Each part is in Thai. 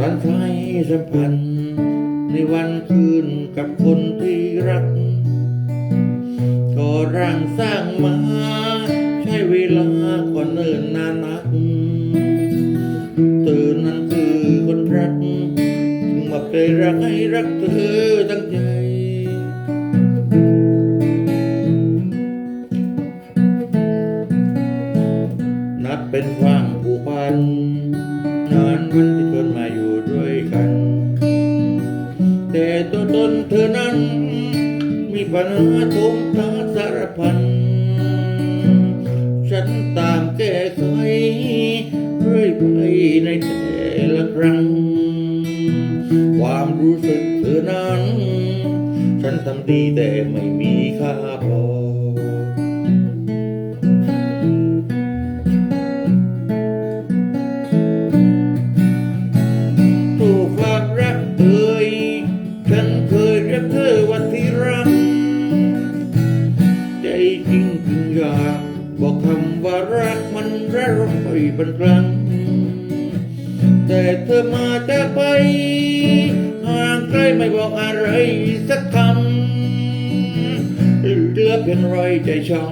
สานใจสัมพันธ์ ในวันคืนกับคนที่รักก็ร่างสร้างมา ใช้เวลาก็เนิ่นนานนักเธอนั้นคือคนรักถึงมาเคยรักให้รักเธอตั้งใจนับเป็นความ แต่ตัวตนเธอนั้น มีปัญหาทุกทางสารพัน ฉันตามแก้ไขเรื่อยไปในแต่ละครั้ง ความรู้สึกเธอนั้น ฉันทำดีแต่ไม่มีค่าพอ รอยบันครั้งแต่เธอมาจากไปห่างไกลไม่บอกอะไรสักคำเหลือเป็นรอยใจช้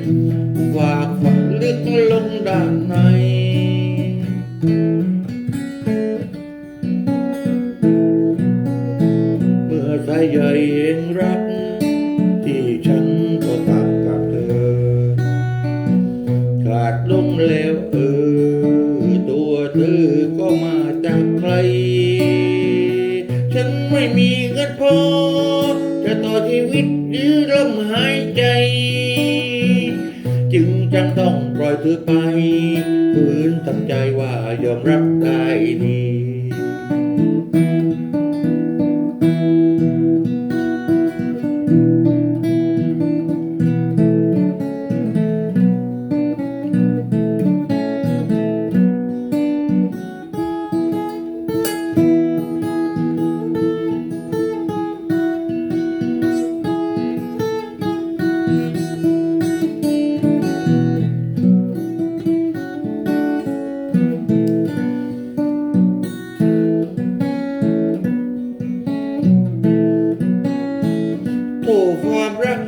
ำฝากฝังลึกลงด้านใน ไม่มีเงินพอ จะต่อชีวิตยื้อลมหายใจ จึงจำต้องปล่อยเธอไปฝืนทำใจว่ายอมรับได้ดีโท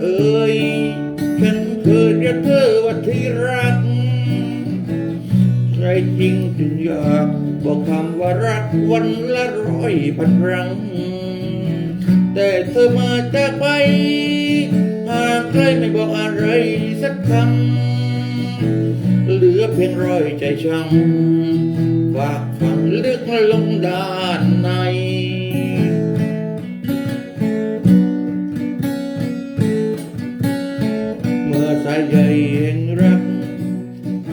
เอ่ยฉันเคยเรียกเธอว่าที่รักใจจริงจึงอยากบอกคำว่ารักวันละร้อยพันครั้ง แต่เธอมาจากไปหากใครไม่บอกอะไรสักคำเหลือเพียงรอยใจช้ำฝากฝังลึกลงด้าน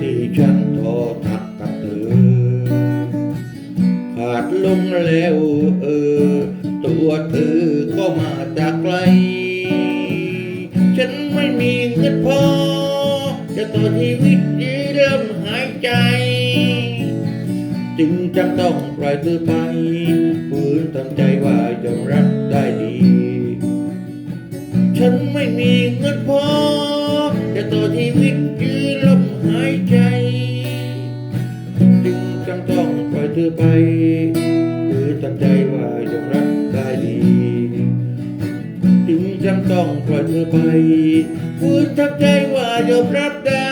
ที่ฉันทอทักกับเธอ ขาดลงแล้วเออ ตัวเธอก็มาจากไกล ฉันไม่มีเงินพอ จะต่อชีวิตยื้อเริ่มหายใจ จึงจำต้องปล่อยเธอไปฝืนทำใจว่ายอมรับได้ดี ฉันไม่มีเงินพอ จะต่อชีวิตำต้องปล่อยเธอไปฝืนทักใจว่ายอมรับได้